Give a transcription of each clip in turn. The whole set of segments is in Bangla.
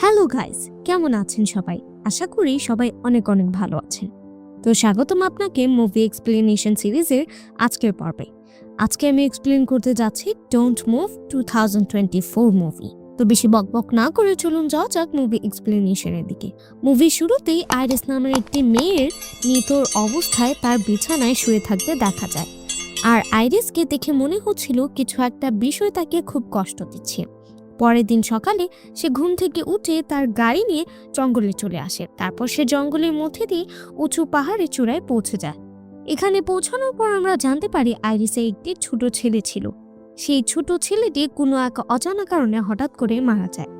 হ্যালো গাইস কেমন আছেন সবাই? আশা করি সবাই অনেক অনেক ভালো আছেন। তো স্বাগতম আপনাকে মুভি এক্সপ্লেনেশন সিরিজের আজকের পর্বে। আজকে আমি এক্সপ্লেন করতে যাচ্ছি don't move two thousand twenty four movie তো বেশি বকবক না করে চলুন যাওয়া যাক মুভি এক্সপ্লেনেশনের দিকে। মুভি শুরুতেই আইরিস নামের একটি মেয়ের নিতর অবস্থায় তার বিছানায় শুয়ে থাকতে দেখা যায়। আর আইরিসকে দেখে মনে হচ্ছিল কিছু একটা বিষয় তাকে খুব কষ্ট দিচ্ছে। পরের দিন সকালে সে ঘুম থেকে উঠে তার গাড়ি নিয়ে জঙ্গলে চলে আসে। তারপর সে জঙ্গলের মধ্যে দিয়ে উঁচু পাহাড়ে চূড়ায় পৌঁছে যায়। এখানে পৌঁছানোর পর আমরা জানতে পারি আইরিসে একটি ছোট ছেলে ছিল। সেই ছোট ছেলেটি কোনো এক অজানা কারণে হঠাৎ করে মারা যায়।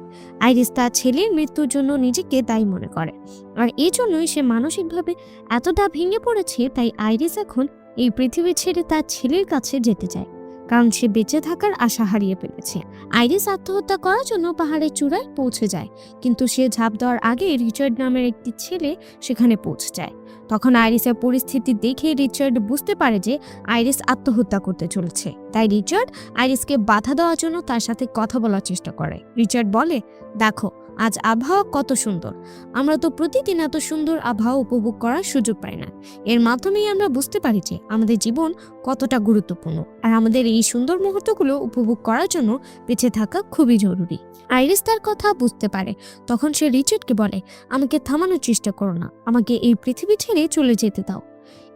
আইরিস তার ছেলের মৃত্যুর জন্য নিজেকে দায়ী মনে করে। আর এই জন্যই সে মানসিকভাবে এতটা ভেঙে পড়েছে, তাই আইরিস এখন এই পৃথিবী ছেড়ে তার ছেলের কাছে যেতে চায়। কারণ সে বেঁচে থাকার আশা হারিয়ে ফেলেছে। আইরিস আত্মহত্যা করার জন্য পাহাড়ের চূড়ায় পৌঁছে যায়, কিন্তু সে ঝাঁপ দেওয়ার আগে রিচার্ড নামের একটি ছেলে সেখানে পৌঁছে যায়। তখন আইরিসের পরিস্থিতি দেখে রিচার্ড বুঝতে পারে যে আইরিস আত্মহত্যা করতে চলেছে। তাই রিচার্ড আইরিসকে বাধা দেওয়ার জন্য তার সাথে কথা বলার চেষ্টা করে। রিচার্ড বলে, দেখো আজ আবহাওয়া কত সুন্দর। আমরা তো প্রতিদিন এত সুন্দর আবহাওয়া উপভোগ করার সুযোগ পাই না। এর মাধ্যমেই আমরা বুঝতে পারি যে আমাদের জীবন কতটা গুরুত্বপূর্ণ। আর আমাদের এই সুন্দর মুহূর্তগুলো উপভোগ করার জন্য বেঁচে থাকা খুবই জরুরি। আইরিস তার কথা বুঝতে পারে। তখন সে রিচার্ডকে বলে, আমাকে থামানোর চেষ্টা করো না। আমাকে এই পৃথিবী ছেড়ে চলে যেতে দাও।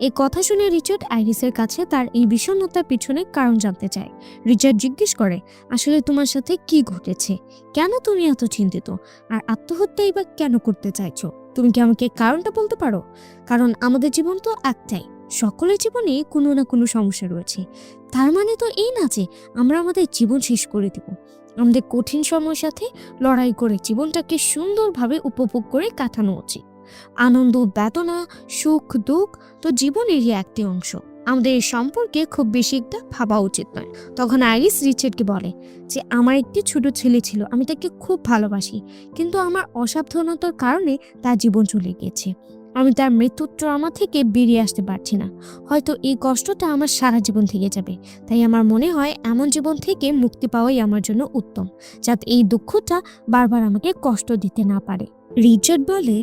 এই কথা শুনে রিচার্ড আইরিসের কাছে তার এই বিষণ্ণতার পিছনে কারণ জানতে চায়। রিচার্ড জিজ্ঞেস করে, আসলে তোমার সাথে কি ঘটেছে? কেন তুমি এত চিন্তিত? আর আত্মহত্যা এবার কেন করতে চাইছো? তুমি কি আমাকে কারণটা বলতে পারো? কারণ আমাদের জীবন তো একটাই। সকলের জীবনে কোনো না কোনো সমস্যা রয়েছে। তার মানে তো এই না যে আমরা আমাদের জীবন শেষ করে দেব। আমাদের কঠিন সময়ের সাথে লড়াই করে জীবনটাকে সুন্দরভাবে উপভোগ করে কাটানো উচিত। আনন্দ, বেদনা, সুখ, দুঃখ তো জীবনেরই একটি অংশ। আমাদের এই সম্পর্কে খুব বেশি একটা ভাবা উচিত নয়। তখন আইরিস রিচার্ডকে বলে যে, আমার একটি ছোট ছেলে ছিল, আমি তাকে খুব ভালোবাসি, কিন্তু আমার অসাবধানতার কারণে তার জীবন চলে গিয়েছে। আমি তার মৃত্যুর ট্রমা থেকে বেরিয়ে আসতে পারছি না। হয়তো এই কষ্টটা আমার সারা জীবন থেকে যাবে। তাই আমার মনে হয় এমন জীবন থেকে মুক্তি পাওয়াই আমার জন্য উত্তম, যাতে এই দুঃখটা বারবার আমাকে কষ্ট দিতে না পারে। রিচার্ড বলে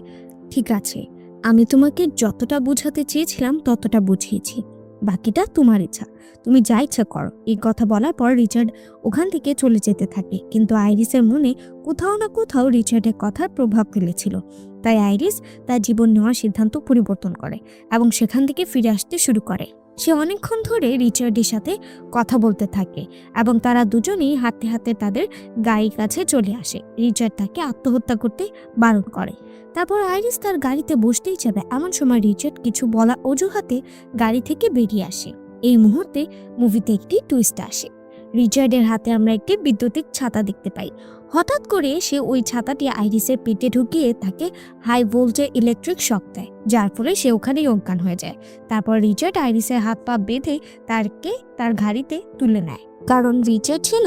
ঠিক আছে, আমি তোমাকে যতটা বোঝাতে চেয়েছিলাম ততটা বুঝিয়েছি। বাকিটা তোমার ইচ্ছা। তুমি যা ইচ্ছা করো। এই কথা বলার পর রিচার্ড ওখান থেকে চলে যেতে থাকে। কিন্তু আইরিসের মনে কোথাও না কোথাও রিচার্ডের কথার প্রভাব ফেলেছিল। তাই আইরিস তার জীবন নেওয়ার সিদ্ধান্ত পরিবর্তন করে এবং সেখান থেকে ফিরে আসতে শুরু করে। সে অনেকক্ষণ ধরে রিচার্ডের সাথে কথা বলতে থাকে এবং তারা দুজনেই হাতে হাতে তাদের গাড়ির কাছে চলে আসে। রিচার্ড তাকে আত্মহত্যা করতে বারণ করে। তারপর আইরিস তার গাড়িতে বসতেই যাবে। এমন সময় রিচার্ড কিছু বলা অজুহাতে গাড়ি থেকে বেরিয়ে আসে। এই মুহূর্তে মুভিতে একটি টুইস্ট আসে। রিচার্ডের হাতে আমরা একটি বৈদ্যুতিক ছাতা দেখতে পাই। হঠাৎ করে সে ওই ছাতাটি আইরিসের পেটে ঢুকিয়ে তাকে হাই ভোল্টের ইলেকট্রিক শক দেয়, যার ফলে সে ওখানেই অজ্ঞান হয়ে যায়। তারপর রিচার্ড আইরিসের হাত পা বেঁধে তারকে তার গাড়িতে তুলে নেয়। কারণ রিচার্ড ছিল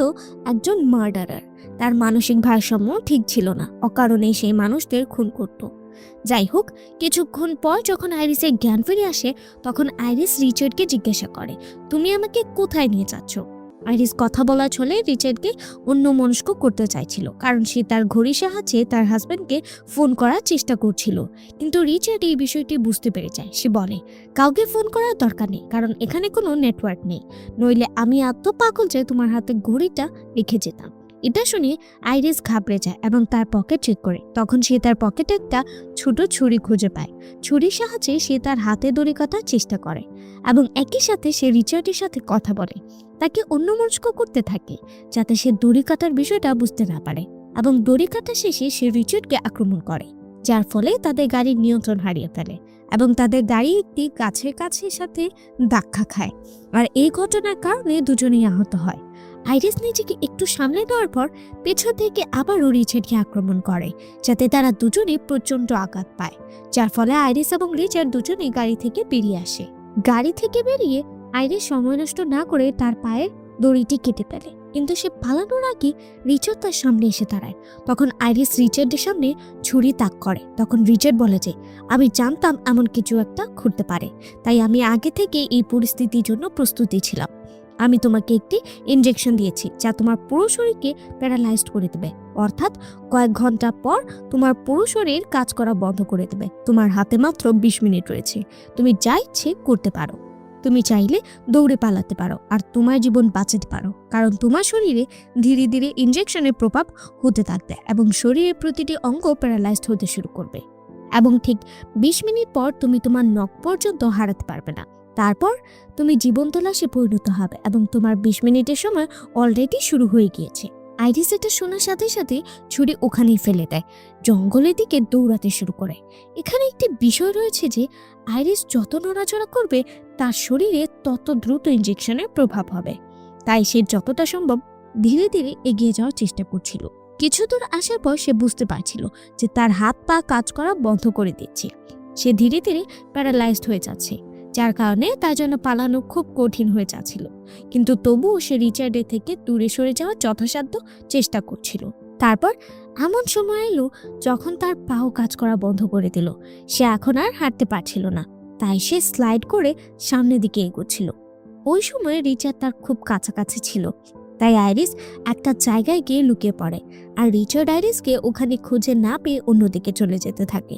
একজন মার্ডারার তার মানসিক ভারসাম্য ঠিক ছিল না, অকারণেই সেই মানুষদের খুন করত। যাই হোক, কিছুক্ষণ পর যখন আইরিসের জ্ঞান ফিরে আসে, তখন আইরিস রিচার্ডকে জিজ্ঞাসা করে, তুমি আমাকে কোথায় নিয়ে যাচ্ছ? আইরিস কথা বলা ছলে রিচার্ডকে অন্য মনস্ক করতে চাইছিল, কারণ সে তার ঘড়ির সাহায্যে তার হাজব্যান্ডকে ফোন করার চেষ্টা করছিল। কিন্তু রিচার্ড এই বিষয়টি বুঝতে পেরে যায়। সে বলে, কাউকে ফোন করার দরকার নেই, কারণ এখানে কোনো নেটওয়ার্ক নেই। নইলে আমি এত পাগল যে তোমার হাতে ঘড়িটা রেখে যেতাম। এটা শুনে আইরিস ঘাবড়ে যায় এবং তার পকেট চেক করে। তখন সে তার পকেটে একটা ছোট ছুরি খুঁজে পায়। ছুরির সাহায্যে সে তার হাতে দড়ি কাটার চেষ্টা করে এবং একই সাথে সে রিচার্ডের সাথে কথা বলে। তাকে অন্যমনস্ক করতে থাকে যাতে সে দড়ি কাটার বিষয়টা বুঝতে না পারে এবং দড়ি কাটা শেষে সে রিচার্ডকে আক্রমণ করে, যার ফলে তাদের গাড়ির নিয়ন্ত্রণ হারিয়ে ফেলে এবং তাদের গাড়ি একটি গাছের কাছে সাথে ধাক্কা খায়। আর এই ঘটনার কারণে দুজনেই আহত হয়। আইরিস নিজেকে একটু সামলে নেওয়ার পর পেছন থেকে আবারও রিচার্ডকে আক্রমণ করে, যাতে তারা দুজনে প্রচণ্ড আঘাত পায়, যার ফলে আইরিস এবং রিচার্ড দুজনেই গাড়ি থেকে বেরিয়ে আসে। গাড়ি থেকে বেরিয়ে আইরিস সময় নষ্ট না করে তার পায়ের দড়িটি কেটে ফেলে, কিন্তু সে পালানোর আগে রিচার্ড তার সামনে এসে দাঁড়ায়। তখন আইরিস রিচার্ডের সামনে ছুরি তাক করে, তখন রিচার্ড বলে যে, আমি জানতাম এমন কিছু একটা ঘটতে পারে, তাই আমি আগে থেকে এই পরিস্থিতির জন্য প্রস্তুতি ছিলাম। আমি তোমাকে একটি ইনজেকশন দিয়েছি, যা তোমার পুরো শরীরকে প্যারালাইজড করে দেবে। অর্থাৎ কয়েক ঘণ্টা পর তোমার পুরো শরীর কাজ করা বন্ধ করে দেবে। তোমার হাতে মাত্র বিশ মিনিট রয়েছে। তুমি যা ইচ্ছে করতে পারো। তুমি চাইলে দৌড়ে পালাতে পারো আর তোমার জীবন বাঁচাতে পারো। কারণ তোমার শরীরে ধীরে ধীরে ইনজেকশনের প্রভাব হতে থাকবে এবং শরীরের প্রতিটি অঙ্গ প্যারালাইজড হতে শুরু করবে। এবং ঠিক বিশ মিনিট পর তুমি তোমার নখ পর্যন্ত হারাতে পারবে না। তারপর তুমি জীবন্ত লাশে পরিণত হবে এবং তোমার বিশ মিনিটের সময় অলরেডি শুরু হয়ে গিয়েছে। আইরিস এটা শোনার সাথে সাথে ছুরি ওখানেই ফেলে দেয়, জঙ্গলের দিকে দৌড়াতে শুরু করে। এখানে একটি বিষয় রয়েছে যে, আইরিস যত নড়াচড়া করবে, তার শরীরে তত দ্রুত ইঞ্জেকশনের প্রভাব হবে। তাই সে যতটা সম্ভব ধীরে ধীরে এগিয়ে যাওয়ার চেষ্টা করছিল। কিছু দূর আসার পর সে বুঝতে পারছিল যে তার হাত পা কাজ করা বন্ধ করে দিচ্ছে। সে ধীরে ধীরে প্যারালাইজড হয়ে যাচ্ছে। যার কারণে তার জন্য পালানো খুব কঠিন হয়ে যাচ্ছিল। কিন্তু তবুও সে রিচার্ডের থেকে দূরে সরে যাওয়ার যথাসাধ্য চেষ্টা করছিল। তারপর এমন সময় এলো যখন তার পাও কাজ করা বন্ধ করে দিল। সে এখন আর হাঁটতে পারছিল না। তাই সে স্লাইড করে সামনের দিকে এগোচ্ছিল। ওই সময় রিচার্ড তার খুব কাছাকাছি ছিল। তাই আইরিস একটা জায়গায় গিয়ে লুকিয়ে পড়ে। আর রিচার্ড আইরিসকে ওখানে খুঁজে না পেয়ে অন্যদিকে চলে যেতে থাকে।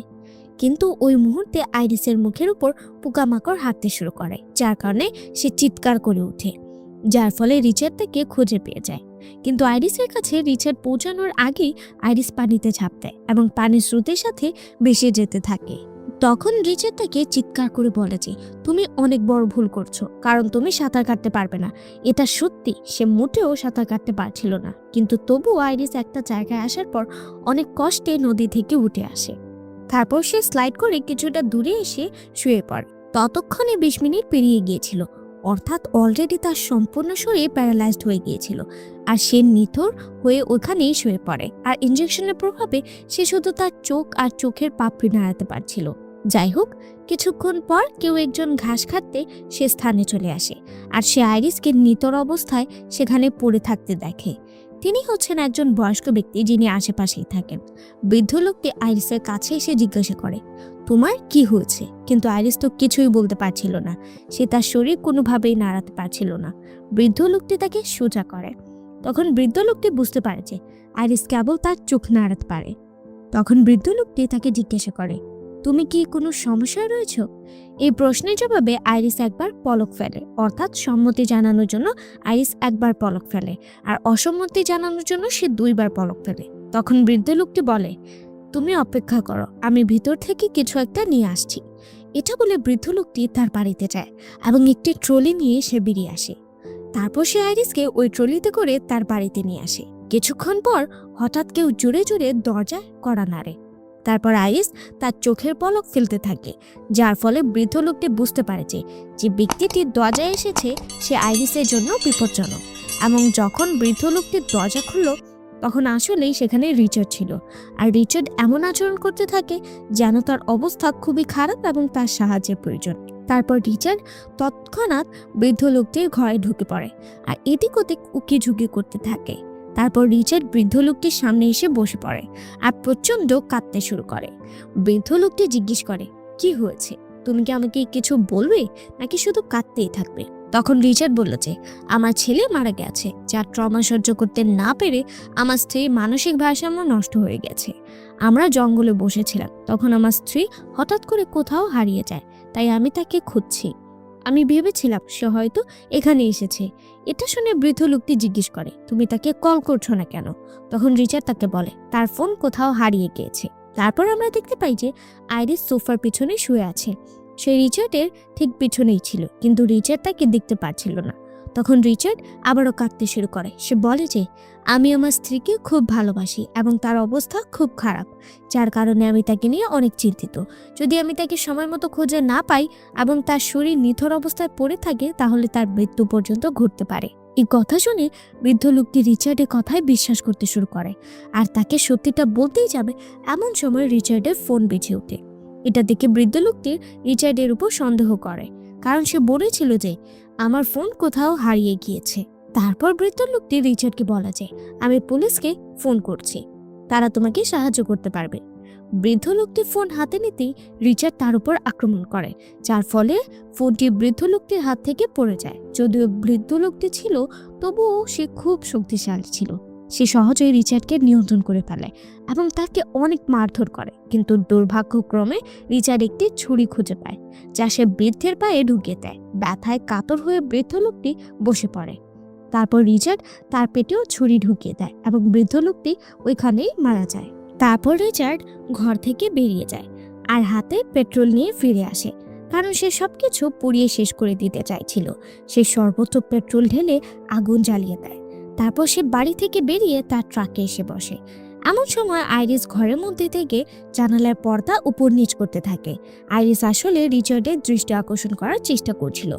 কিন্তু ওই মুহূর্তে আইরিসের মুখের উপর পোকামাকড় হাঁটতে শুরু করে, যার কারণে সে চিৎকার করে ওঠে, যার ফলে রিচার্ড তাকে খুঁজে পেয়ে যায়। কিন্তু আইরিসের কাছে রিচার্ড পৌঁছানোর আগেই আইরিস পানিতে ঝাঁপ দেয় এবং পানির স্রোতের সাথে ভেসে যেতে থাকে। তখন রিচার্ড তাকে চিৎকার করে বলে যে, তুমি অনেক বড় ভুল করছ, কারণ তুমি সাঁতার কাটতে পারবে না। এটা সত্যি, সে মোটেও সাঁতার কাটতে পারছিল না। কিন্তু তবুও আইরিস একটা জায়গায় আসার পর অনেক কষ্টে নদী থেকে উঠে আসে। তারপর সে স্লাইড করে কিছুটা দূরে এসে শুয়ে পড়ে। ততক্ষণে বিশ মিনিট পেরিয়ে গিয়েছিল। অর্থাৎ অলরেডি তার সম্পূর্ণ শরীর প্যারালাইজড হয়ে গিয়েছিল আর সে নিথর হয়ে ওখানেই শুয়ে পড়ে। আর ইনজেকশনের প্রভাবে সে শুধু তার চোখ আর চোখের পাপড়ি নাড়াতে পারছিল। যাই হোক, কিছুক্ষণ পর কেউ একজন ঘাস খাটতে সে স্থানে চলে আসে আর সে আইরিসকে নিতর অবস্থায় সেখানে পড়ে থাকতে দেখে। তিনি হচ্ছেন একজন বয়স্ক ব্যক্তি যিনি আশেপাশেই থাকেন। বৃদ্ধ লোকটি আইরিসের কাছে এসে জিজ্ঞাসা করে, তোমার কি হয়েছে? কিন্তু আইরিস তো কিছুই বলতে পারছিল না। সে তার শরীর কোনোভাবেই নাড়াতে পারছিল না। বৃদ্ধ লোকটি তাকে সোজা করে। তখন বৃদ্ধ লোকটি বুঝতে পারে যে আইরিস কেবল তার চোখ নাড়াতে পারে। তখন বৃদ্ধ লোকটি তাকে জিজ্ঞাসা করে তুমি কি কোনো সমস্যায় রয়েছ? এই প্রশ্নের জবাবে আইরিস একবার পলক ফেলে, অর্থাৎ সম্মতি জানানোর জন্য আইরিস একবার পলক ফেলে, আর অসম্মতি জানানোর জন্য সে দুইবার পলক ফেলে। তখন বৃদ্ধ লোকটি বলে, তুমি অপেক্ষা করো, আমি ভিতর থেকে কিছু একটা নিয়ে আসছি। এটা বলে বৃদ্ধ লোকটি তার বাড়িতে যায় এবং একটি ট্রলি নিয়ে সে বেরিয়ে আসে। তারপর সে আইরিসকে ওই ট্রলিতে করে তার বাড়িতে নিয়ে আসে। কিছুক্ষণ পর হঠাৎ কেউ জোরে জোরে দরজায় কড়া নাড়ে। তারপর আইরিস তার চোখের পলক ফেলতে থাকে, যার ফলে বৃদ্ধ লোকটি বুঝতে পারে যে যে ব্যক্তিটি দরজায় এসেছে সে আইরিসের জন্য বিপজ্জনক। এবং যখন বৃদ্ধ লোকটি দরজা খুলল, তখন আসলেই সেখানে রিচার্ড ছিল। আর রিচার্ড এমন আচরণ করতে থাকে যেন তার অবস্থা খুবই খারাপ এবং তার সাহায্যের প্রয়োজন। তারপর রিচার্ড তৎক্ষণাৎ বৃদ্ধ লোকটির ঘরে ঢুকে পড়ে, আর এদিক ওদিক উকি ঝুঁকি করতে থাকে। তারপর রিচার্ড বৃদ্ধ লোকটির সামনে এসে বসে পড়ে আর প্রচণ্ড কাঁদতে শুরু করে। বৃদ্ধ লোকটি জিজ্ঞেস করে, কি হয়েছে? তুমি কি আমাকে কিছু বলবে? নাকি শুধু কাঁদতেই থাকবে? তখন রিচার্ড বলল যে, আমার ছেলে মারা গেছে, যার ট্রমা সহ্য করতে না পেরে আমার স্ত্রীর মানসিক ভারসাম্য নষ্ট হয়ে গেছে। আমরা জঙ্গলে বসেছিলাম, তখন আমার স্ত্রী হঠাৎ করে কোথাও হারিয়ে যায়, তাই আমি তাকে খুঁজছি। আমি ভেবেছিলাম সে হয়তো এখানে এসেছে। এটা শুনে বৃদ্ধ লোকটি জিজ্ঞেস করে, তুমি তাকে কল করছ না কেন? তখন রিচার্ড তাকে বলে, তার ফোন কোথাও হারিয়ে গিয়েছে। তারপর আমরা দেখতে পাই যে আইরিস সোফার পিছনে শুয়ে আছে। সে রিচার্ডের ঠিক পিছনেই ছিল, কিন্তু রিচার্ড তাকে দেখতে পাচ্ছিল না। তখন রিচার্ড আবারও কাঁদতে শুরু করে। সে বলে যে, আমি আমার স্ত্রীকে খুব ভালোবাসি এবং তার অবস্থা খুব খারাপ, যার কারণে আমি তাকে নিয়ে অনেক চিন্তিত। যদি আমি তাকে সময় মতো খুঁজে না পাই এবং তার শরীর নিথর অবস্থায় পড়ে থাকে, তাহলে তার মৃত্যু পর্যন্ত ঘটতে পারে। এই কথা শুনে বৃদ্ধ লোকটি রিচার্ডের কথায় বিশ্বাস করতে শুরু করে আর তাকে সত্যিটা বলতেই যাবে এমন সময় রিচার্ডের ফোন বেজে ওঠে। এটা দেখে বৃদ্ধ লোকটি রিচার্ডের উপর সন্দেহ করে, কারণ সে বলেছিল যে আমার ফোন কোথাও হারিয়ে গিয়েছে। তারপর বৃদ্ধ লোকটি রিচার্ডকে বলা যায়, আমি পুলিশকে ফোন করছি। তারা তোমাকে সাহায্য করতে পারবে। বৃদ্ধ লোকটি ফোন হাতে নিতেই রিচার্ড তার উপর আক্রমণ করে, যার ফলে ফোনটি বৃদ্ধ লোকটির হাত থেকে পড়ে যায়। যদিও বৃদ্ধ লোকটি ছিল, তবুও সে খুব শক্তিশালী ছিল। সে সহজেই রিচার্ডকে নিয়ন্ত্রণ করে ফেলে এবং তাকে অনেক মারধর করে। কিন্তু দুর্ভাগ্যক্রমে রিচার্ড একটি ছুরি খুঁজে পায়, যা সে বৃদ্ধের পায়ে ঢুকিয়ে দেয়। ব্যথায় কাতর হয়ে বৃদ্ধ লোকটি বসে পড়ে। তারপর রিচার্ড তার পেটেও ছুরি ঢুকিয়ে দেয় এবং বৃদ্ধ লোকটি ওইখানেই মারা যায়। তারপর রিচার্ড ঘর থেকে বেরিয়ে যায় আর হাতে পেট্রোল নিয়ে ফিরে আসে। কারণ সে সবকিছু পুড়িয়ে শেষ করে দিতে চাইছিল। সে সর্বোচ্চ পেট্রোল ঢেলে আগুন জ্বালিয়ে দেয়। তারপর সে বাড়ি থেকে বেরিয়ে তার ট্রাকে এসে বসে। এমন সময় আইরিস ঘরের মধ্যে থেকে জানালার পর্দা উপর নিচ করতে থাকে। আইরিস আসলে রিচার্ডের দৃষ্টি আকর্ষণ করার চেষ্টা করছিল।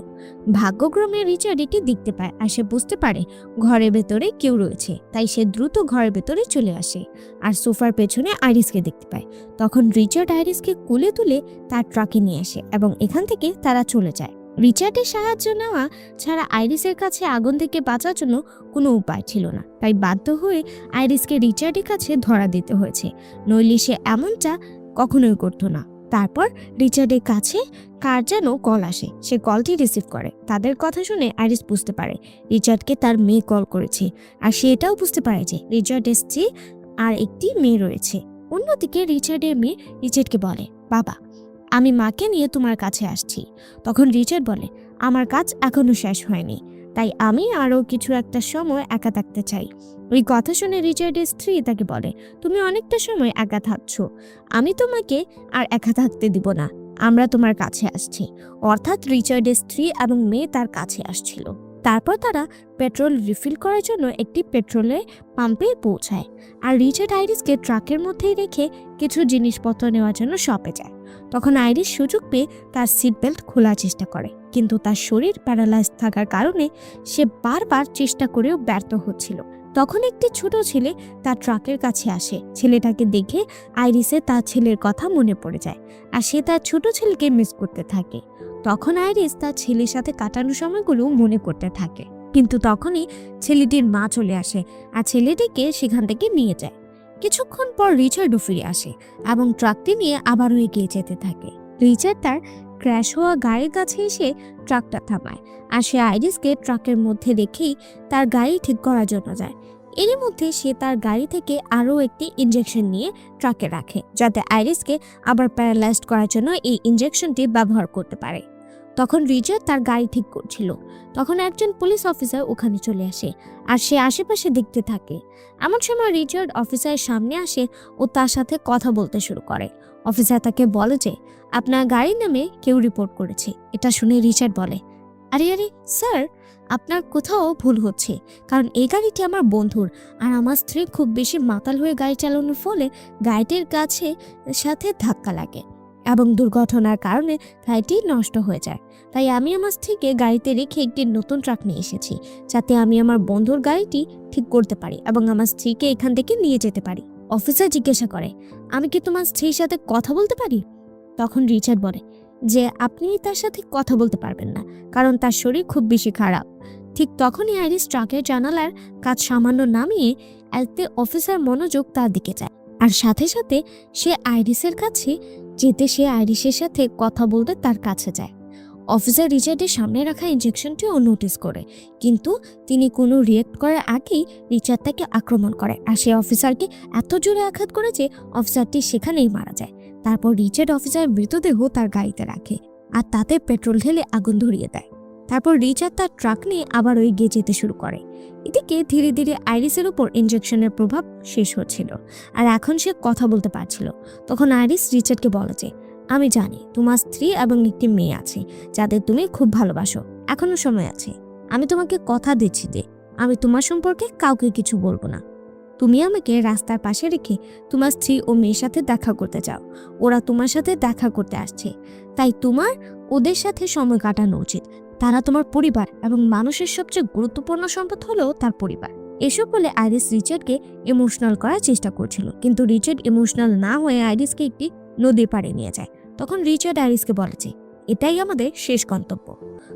ভাগ্যক্রমে রিচার্ড এটি দেখতে পায় আর সে বুঝতে পারে ঘরের ভেতরে কেউ রয়েছে, তাই সে দ্রুত ঘরের ভেতরে চলে আসে আর সোফার পেছনে আইরিসকে দেখতে পায়। তখন রিচার্ড আইরিসকে কুলে তুলে তার ট্রাকে নিয়ে আসে এবং এখান থেকে তারা চলে যায়। রিচার্ডের সাহায্য নেওয়া ছাড়া আইরিসের কাছে আগুন থেকে বাঁচার জন্য কোনো উপায় ছিল না। তাই বাধ্য হয়ে আইরিসকে রিচার্ডের কাছে ধরা দিতে হয়েছে। নইলে সে এমনটা কখনোই করতো না। তারপর রিচার্ডের কাছে কার যেন কল আসে, সে কলটি রিসিভ করে। তাদের কথা শুনে আইরিস বুঝতে পারে রিচার্ডকে তার মেয়ে কল করেছে। আর সে এটাও বুঝতে পারে যে রিচার্ডের স্ত্রী আর একটি মেয়ে রয়েছে। অন্যদিকে রিচার্ডের মেয়ে রিচার্ডকে বলে, বাবা আমি মাকে নিয়ে তোমার কাছে আসছি। তখন রিচার্ড বলে, আমার কাজ এখনও শেষ হয়নি। তাই আমি আরও কিছু একটা সময় একা থাকতে চাই। ওই কথা শুনে রিচার্ডের স্ত্রী তাকে বলে, তুমি অনেকটা সময় একা থাকছ। আমি তোমাকে আর একা থাকতে দিব না। আমরা তোমার কাছে আসছি। অর্থাৎ রিচার্ডের স্ত্রী এবং মেয়ে তার কাছে আসছিল। তারপর তারা পেট্রোল রিফিল করার জন্য একটি পেট্রোলের পাম্পে পৌঁছায়। আর রিচার্ড আইরিসকে ট্রাকের মধ্যেই রেখে কিছু জিনিসপত্র নেওয়ার জন্য শপে যায়। তখন আইরিস সুযোগ পেয়ে তার সিট বেল্ট খোলার চেষ্টা করে। কিন্তু তার শরীর প্যারালাইজ থাকার কারণে সে বারবার চেষ্টা করেও ব্যর্থ হচ্ছিল। তখন একটি ছোট ছেলে তার ট্রাকের কাছে আসে। ছেলেটাকে দেখে আইরিসে তার ছেলের কথা মনে পড়ে যায়। আর সে তার ছোট ছেলেকে মিস করতে থাকে। তখন আইরিস তার ছেলের সাথে কাটানো সময়গুলো মনে করতে থাকে। কিন্তু তখনই ছেলেটির মা চলে আসে আর ছেলেটিকে সেখান থেকে নিয়ে যায়। কিছুক্ষণ পর রিচার্ডও ফিরে আসে এবং ট্রাকটি নিয়ে আবারও এগিয়ে যেতে থাকে। রিচার্ড তার ক্র্যাশ হওয়া গাড়ির কাছে এসে ট্রাকটা থামায় আর সে আইরিসকে ট্রাকের মধ্যে রেখেই তার গাড়ি ঠিক করার জন্য যায়। এরই মধ্যে সে তার গাড়ি থেকে আরও একটি ইঞ্জেকশন নিয়ে ট্রাকে রাখে, যাতে আইরিসকে আবার প্যারালাইজড করার জন্য এই ইঞ্জেকশনটি ব্যবহার করতে পারে। তখন রিচার্ড তার গাড়ি ঠিক করছিল। তখন একজন পুলিশ অফিসার ওখানে চলে আসে আর সে আশেপাশে দেখতে থাকে। এমন সময় রিচার্ড অফিসারের সামনে আসে ও তার সাথে কথা বলতে শুরু করে। অফিসার তাকে বলে যে, আপনার গাড়ির নামে কেউ রিপোর্ট করেছে। এটা শুনে রিচার্ড বলে, আরে আরে, স্যার, আপনার কোথাও ভুল হচ্ছে। কারণ এই গাড়িটি আমার বন্ধুর আর আমার স্ত্রী খুব বেশি মাতাল হয়ে গাড়ি চালানোর ফলে গাড়িটির কাছে সাথে ধাক্কা লাগে এবং দুর্ঘটনার কারণে গাড়িটি নষ্ট হয়ে যায়। তাই আমি আমার স্ত্রীকে গাড়িতে রেখে একটি নতুন ট্রাক নিয়ে এসেছি, যাতে আমি আমার বন্ধুর গাড়িটি ঠিক করতে পারি এবং আমার স্ত্রীকে এখান থেকে নিয়ে যেতে পারি। অফিসার জিজ্ঞাসা করে, আমি কি তোমার স্ত্রীর সাথে কথা বলতে পারি? তখন রিচার্ড বলে, যে আপনি তার সাথে কথা বলতে পারবেন না, কারণ তার শরীর খুব বেশি খারাপ। ঠিক তখনই আইরিস ট্রাকের জানালার কাজ সামান্য নামিয়ে এতে অফিসার মনোযোগ তার দিকে যায় আর সাথে সাথে সে আইরিসের কাছে যেতে সে আইরিসের সাথে কথা বলতে তার কাছে যায়। অফিসার রিচার্ডের সামনে রাখা ইঞ্জেকশনটিও নোটিস করে। কিন্তু তিনি কোনো রিয়েক্ট করার আগেই রিচার্ড তাকে আক্রমণ করে আর সে অফিসারকে এত জোরে আঘাত করে যে অফিসারটি সেখানেই মারা যায়। তারপর রিচার্ড অফিসারের মৃতদেহ তার গাড়িতে রাখে আর তাতে পেট্রোল ঢেলে আগুন ধরিয়ে দেয়। তারপর রিচার্ড তার ট্রাক নিয়ে আবার এগিয়ে যেতে শুরু করে। এদিকে ধীরে ধীরে আইরিসের উপর ইঞ্জেকশনের প্রভাব শেষ হচ্ছিল। আর এখন সে কথা বলতে পারছিল। তখন আইরিস রিচার্ডকে বলে যে আমি জানি তোমার স্ত্রী এবং একটি মেয়ে আছে, যাদের তুমি খুব ভালোবাসো। এখনও সময় আছে। আমি তোমাকে কথা দিচ্ছি যে, আমি তোমার সম্পর্কে কাউকে কিছু বলব না। তুমি আমাকে রাস্তার পাশে রেখে তোমার স্ত্রী ও মেয়ের সাথে দেখা করতে চাও। ওরা তোমার সাথে দেখা করতে আসছে। তাই তোমার, ওদের সাথে সময় কাটানো উচিত। তারা তোমার পরিবার এবং মানুষের সবচেয়ে গুরুত্বপূর্ণ সম্পদ হলো তার পরিবার। এসব বলে আইরিস রিচার্ডকে ইমোশনাল করার চেষ্টা করছিল। কিন্তু রিচার্ড ইমোশনাল না হয়ে আইরিসকে একটি নদী পাড়ে নিয়ে যায়। তখন রিচার্ড আইরিসকে বলেছে এটাই আমাদের শেষ গন্তব্য।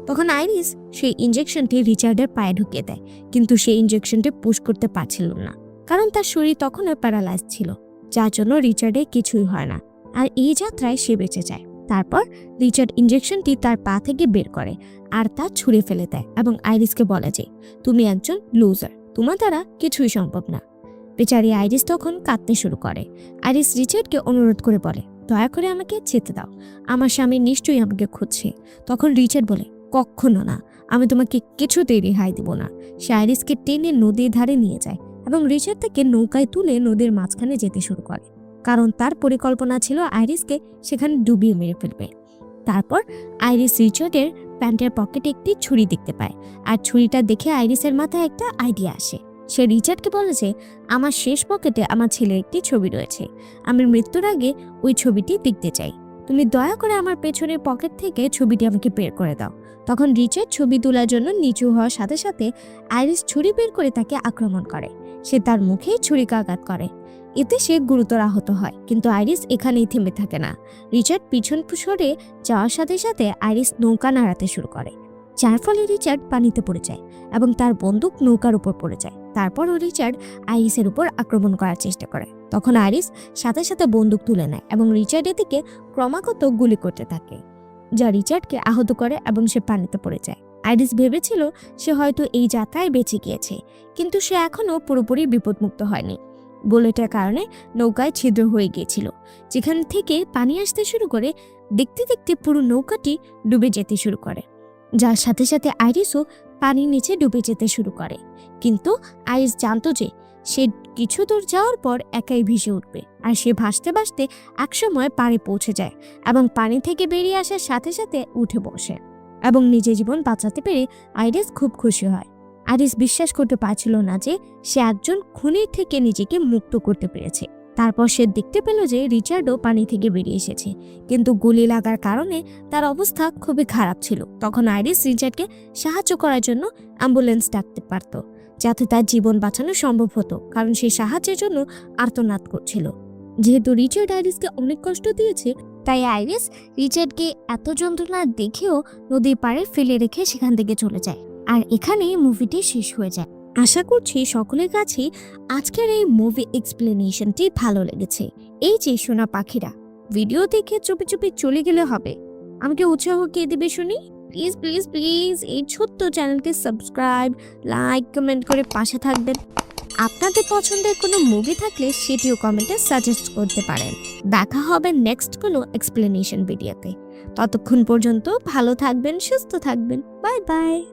তখন আইরিস সেই ইঞ্জেকশনটি রিচার্ডের পায়ে ঢুকিয়ে দেয়, কিন্তু সেই ইঞ্জেকশনটি পুশ করতে পারছিল না। কারণ তার শরীর তখনও প্যারালাইজ ছিল, যার জন্য রিচার্ডের কিছুই হয় না। আর এই যাত্রায় সে বেঁচে যায়। তারপর রিচার্ড ইঞ্জেকশনটি তার পা থেকে বের করে আর তা ছুঁড়ে ফেলে দেয় এবং আইরিসকে বলে যে, তুমি একজন লুজার তোমার দ্বারা কিছুই সম্ভব না। বেচারি আইরিস তখন কাঁদতে শুরু করে। আইরিস রিচার্ডকে অনুরোধ করে বলে দয়া করে আমাকে যেতে দাও। আমার স্বামী নিশ্চয়ই আমাকে খুঁজছে। তখন রিচার্ড বলে, কখনো না। আমি তোমাকে কিছুতেই রেহাই দিব না। সে আইরিসকে টেনে নদীর ধারে নিয়ে যায় এবং রিচার্ড তাকে নৌকায় তুলে নদীর মাঝখানে যেতে শুরু করে। কারণ তার পরিকল্পনা ছিল আইরিসকে সেখানে ডুবিয়ে মেরে ফেলবে। তারপর আইরিস রিচার্ডের প্যান্টের পকেটে একটি ছুরি দেখতে পায়। আর ছুরিটা দেখে আইরিসের মাথায় একটা আইডিয়া আসে। সে রিচার্ডকে বলে যে, আমার শেষ পকেটে আমার ছেলের একটি ছবি রয়েছে। আমি মৃত্যুর আগে ওই ছবিটি দেখতে চাই। তুমি দয়া করে আমার পেছনের পকেট থেকে ছবিটি আমাকে বের করে দাও। তখন রিচার্ড ছবি তোলার জন্য নিচু হওয়ার সাথে সাথে আইরিস ছুরি বের করে তাকে আক্রমণ করে। সে তার মুখে ছুরিকাঘাত করে। এতে সে গুরুতর আহত হয়, কিন্তু আইরিস এখানেই থেমে থাকে না। রিচার্ড পিছন সরে যাওয়ার সাথে সাথে আইরিস নৌকা নাড়াতে শুরু করে। যার ফলে রিচার্ড পানিতে পড়ে যায় এবং তার বন্দুক নৌকার উপর পড়ে যায়। তারপরও রিচার্ড আইরিসের উপর আক্রমণ করার চেষ্টা করে। তখন আইরিস সাথে সাথে বন্দুক তুলে নেয় এবং রিচার্ডের দিকে ক্রমাগত গুলি করতে থাকে, যা রিচার্ডকে আহত করে এবং সে পানিতে পড়ে যায়। আইরিস ভেবেছিল সে হয়তো এই যাত্রায় বেঁচে গিয়েছে, কিন্তু সে এখনও পুরোপুরি বিপদমুক্ত হয়নি। বুলেটের কারণে নৌকায় ছিদ্র হয়ে গিয়েছিল, যেখান থেকে পানি আসতে শুরু করে দেখতে দেখতে পুরো নৌকাটি ডুবে যেতে শুরু করে, যার সাথে সাথে আইরিসও পানির নিচে ডুবে যেতে শুরু করে। কিন্তু আইরিস জানতো যে, সে কিছু দূর যাওয়ার পর একাই ভেসে উঠবে। আর সে ভাসতে ভাসতে একসময় পাড়ে পৌঁছে যায় এবং পানি থেকে বেরিয়ে আসার সাথে সাথে উঠে বসে এবং নিজের জীবন বাঁচাতে পেরে আইরিস খুব খুশি হয়। আইরিস বিশ্বাস করতে পারছিল না যে, সে একজন খুনির থেকে নিজেকে মুক্ত করতে পেরেছে। তারপর সে দেখতে পেল যে রিচার্ডও পানি থেকে বেরিয়ে এসেছে। কিন্তু গুলি লাগার কারণে তার অবস্থা খুবই খারাপ ছিল। তখন আইরিস রিচার্ডকে সাহায্য করার জন্য অ্যাম্বুলেন্স ডাকতে পারত, যাতে তার জীবন বাঁচানো সম্ভব হতো, কারণ সে সাহায্যের জন্য আর্তনাদ করছিল। যেহেতু রিচার্ড আইরিসকে অনেক কষ্ট দিয়েছে, তাই আইরিস রিচার্ডকে এত যন্ত্রণা দেখেও নদীর পাড়ে ফেলে রেখে সেখান থেকে চলে যায়। আর এখানেই মুভিটি শেষ হয়ে যায়। আশা করছি সকলের কাছেই আজকের এই মুভি এক্সপ্লেনেশনটি ভালো লেগেছে। এই যে সোনা পাখিরা ভিডিও দেখে চুপি চুপি চলে গেলে হবে। আমাকে উৎসাহ কে দিবে শুনি? প্লিজ প্লিজ প্লিজ এই ছোট্ট চ্যানেলকে সাবস্ক্রাইব লাইক কমেন্ট করে পাশে থাকবেন। আপনাদের পছন্দের কোনো মুভি থাকলে সেটিও কমেন্টে সাজেস্ট করতে পারেন। দেখা হবে নেক্সট কোনো এক্সপ্লেনেশন ভিডিওতে ততক্ষণ পর্যন্ত ভালো থাকবেন, সুস্থ থাকবেন। Bye bye